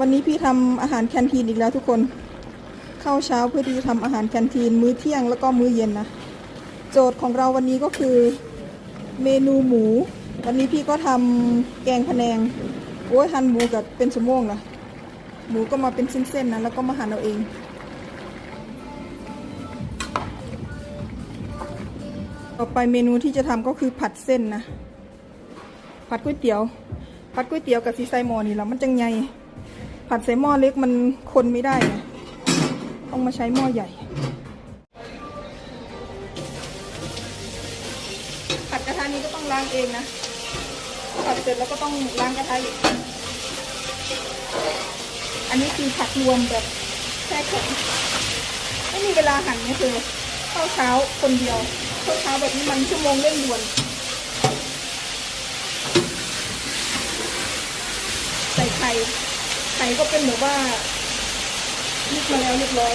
วันนี้พี่ทำอาหารแคนทีนอีกแล้วทุกคนข้าวเช้าเพื่อที่จะทำอาหารแคนทีนมื้อเที่ยงแล้วก็มื้อเย็นนะโจทย์ของเราวันนี้ก็คือเมนูหมู วันนี้พี่ก็ทำแกงพะแนงโอ้ยหั่นหมูกับเป็นชั่วโมงนะหมูก็มาเป็นเส้นๆนะแล้วก็มาหั่นเอาเองต่อไปเมนูที่จะทำก็คือผัดเส้นนะผัดก๋วยเตี๋ยวผัดก๋วยเตี๋ยวกับซีไซหมอนี่แหละมันจังไง ผัดใส่หม้อเล็กมันคนไม่ได้นะต้องมาใช้หม้อใหญ่ ผัดกระทะนี้ก็ต้องล้างเองนะผัดเสร็จแล้วก็ต้องล้างกระทะอีกอันนี้คือผัดรวมแบบแช่แข็งไม่มีเวลาหั่นนะเธอข้าวเช้าคนเดียวข้าวเช้าแบบนี้มันชั่วโมงเร่งด่วนใส่ไข่ ก็เป็นแบบว่านึกมาแล้วเรียบร้อย